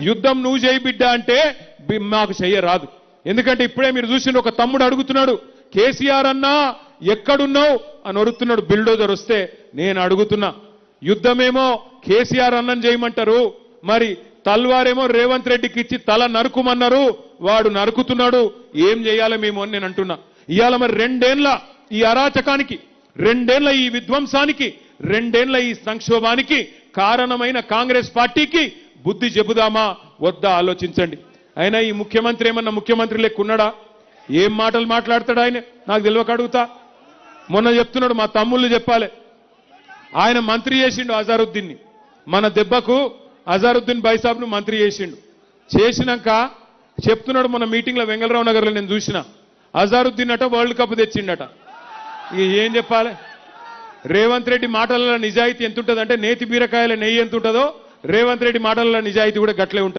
యుద్ధం నువ్వు చేయి బిడ్డ అంటే మాకు చెయ్యరాదు. ఎందుకంటే ఇప్పుడే మీరు చూసిన ఒక తమ్ముడు అడుగుతున్నాడు కేసీఆర్ అన్నా ఎక్కడున్నావు? అని అడుగుతున్నాడు బిల్డోజర్ వస్తే నేను అడుగుతున్నా. యుద్ధమేమో కేసీఆర్ అన్నం చేయమంటారు మరి తల్వారేమో రేవంత్ రెడ్డికి ఇచ్చి తల నరుకుమన్నారు వాడు నరుకుతున్నాడు ఏం చేయాలి మేము అని నేను అంటున్నా. ఇవాళ మరి రెండేళ్ళ ఈ అరాచకానికి రెండేళ్ళ ఈ విధ్వంసానికి రెండేళ్ళ ఈ సంక్షోభానికి కారణమైన కాంగ్రెస్ పార్టీకి బుద్ధి చెబుదామా? వద్దా? ఆలోచించండి. అయినా ఈ ముఖ్యమంత్రి ఏమన్నా ముఖ్యమంత్రి లెక్క ఉన్నాడా ఏం మాటలు మాట్లాడతాడు ఆయన? నాకు తెలియక అడుగుతా. మొన్న చెప్తున్నాడు మా తమ్ముళ్ళు చెప్పాలి. ఆయన మంత్రి చేసిండు అజారుద్దీన్ని. మన దెబ్బకు అజారుద్దీన్ బైసాబ్ను మంత్రి చేసిండు. చేసినాక చెప్తున్నాడు మన మీటింగ్లో వెంగళరావు నగర్లో నేను చూసిన. అజారుద్దీన్ అట వరల్డ్ కప్ తెచ్చిండట. ఇక ఏం చెప్పాలి? రేవంత్ రెడ్డి మాటలలో నిజాయితీ ఎంత ఉంటుందంటే నేతి బీరకాయల నెయ్యి ఎంత ఉంటుందో రేవంత్ రెడ్డి మాటల్లో నిజాయితీ కూడా గట్లే ఉంటుంది.